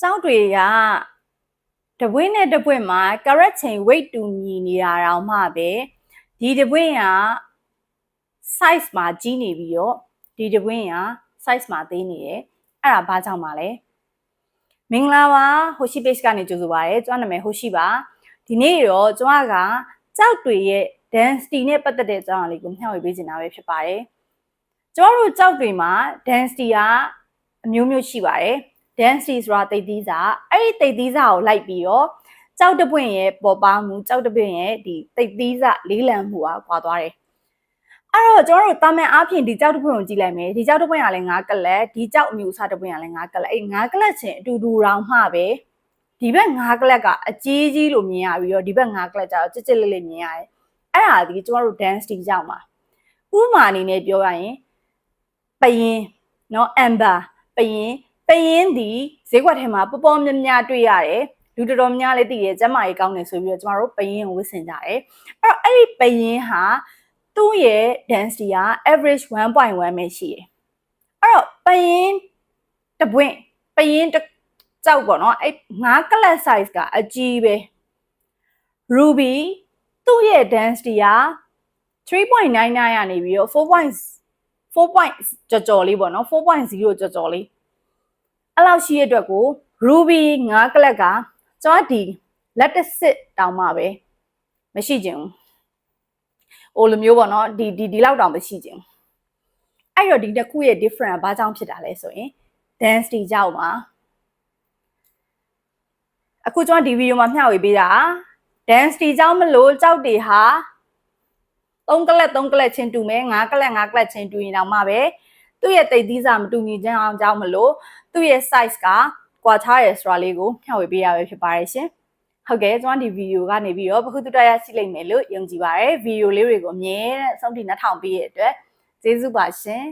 ကျောက်တွေကတပွင့်နဲ့တပွင့်မှာ carat chain weight တူညီနေတာတောင်မှပဲဒီတပွင့်က size မှာကြီးနေပြီးတော့ဒီတပွင့်က size မှာသေးနေတယ်အဲ့ဒါဘာကြောင့်ပါလဲမင်္ဂလာပါဟိုရှိ page ကနေကြိုဆိုပါရစေကျွန်တော်နာမည်ဟိုရှိပါဒီနေ့တော့ကျွန်တော်ကကြောက်တွေရဲ့ density နဲ့ပတ်သက်တဲ့အကြောင်းအရာလေးကိုမျှဝေပေးချင်တာပဲဖြစ်ပါတယ်ကျွန်တော်တို့ကြောက်တွေမှာ density ကအမျိုးမျိုးရှိပါတယ် density ဆိုတာတိတ်သီးစာအဲ့ဒီတိတ်သီးစာကိုလိုက်ပြီးတော့ကြောက်တပွင့်ရဲ့ပေါ်ပါမှုကြောက်တပွင့်ရဲ့ဒီတိတ်သီးစာလေးလံမှုอ่ะကွာသွားတယ်အဲ့တော့ကျွန်တော်တို့တာမန်အားဖြင့်ဒီကြောက်တပွင့်ကိုကြည့်လိုက်မယ်ဒီကြောက်တပွင့်ကလည်းငါးကလက်ဒီကြောက်အမျိုးအစားတပွင့်ကလည်းငါးကလက်အဲ့ငါးကလက်ချင်းအတူတူတောင်မှပဲဒီဘက်ငါးကလက်ကအကြီးကြီးလို့မြင်ရပြီးတော့ဒီဘက်ငါးကလက်ကျတော့ကြစ်ကြစ်လေးလေးမြင်ရတယ်အဲ့ဒါဒီကျွန်တော်တို့ density ကြောင့်ပါဥပမာအနေနဲ့ပြောရရင်ပရင်เนาะ amber ပရင် ပရင်ဒီဈေးကွက်ထဲမှာပေါ်ပေါ်များများတွေ့ရတယ်လူတော်တော်များလည်းသိတယ်ကျမကြီးကောင်းတယ်ဆိုပြီးတော့ကျမတို့ပရင်ကိုဝစ်ဆင်ကြတယ်အဲ့တော့အဲ့ဒီပရင်ဟာသူ့ရဲ့ density က average 1.1ပဲရှိတယ်အဲ့တော့ပရင်တပွင့်ပရင်တစ်ကြောက်ပေါ့နော်အဲ့9 class size ကအကြီးပဲ ruby သူ့ရဲ့ density က3.99ရနေပြီးတော့ 4. 4 point ကြော်ကြော်လေးပေါ့နော်4.0ကြော်ကြော်လေး အဲ့လောက်ရှိရတဲ့အတွက်ကို ruby 9ကလက်ကကျွန်တော်ဒီလက်တစ်စစ်တောင်မှပဲမရှိခြင်းဘူး။အိုလိုမျိုးပေါ့နော်ဒီဒီဒီလောက်တောင်မရှိခြင်းဘူး။အဲ့တော့ဒီတစ်ခုရဲ့ different ကဘာကြောင့်ဖြစ်တာလဲဆိုရင် density ကြောင့်ပါအခုကျွန်တော်ဒီဗီဒီယိုမှာမျှဝေပေးတာ density ကြောင့်မလို့ကြောက်တွေဟာ3ကလက်3ကလက်ချင်းတူမယ်5ကလက်5ကလက်ချင်းတူရင်တော့မှပဲ သူ့ရဲ့တိတ်သီးစာမတူညီခြင်းအောင်ကြောင့်မလို့သူ့ရဲ့ size ကကွာခြားရယ်ဆိုတာလေးကိုမျှဝေပေးရပဲဖြစ်ပါတယ်ရှင်ဟုတ်ကဲ့ကျွန်တော်ဒီဗီဒီယိုကနေပြီးတော့ဘ ഹു တုတရရှိလိမ့်မယ်လို့ယုံကြည်ပါတယ်ဗီဒီယိုလေးတွေကိုအမြဲတမ်းအဆုံးထိနှထောင်ပေးရတဲ့အတွက်ကျေးဇူးပါရှင်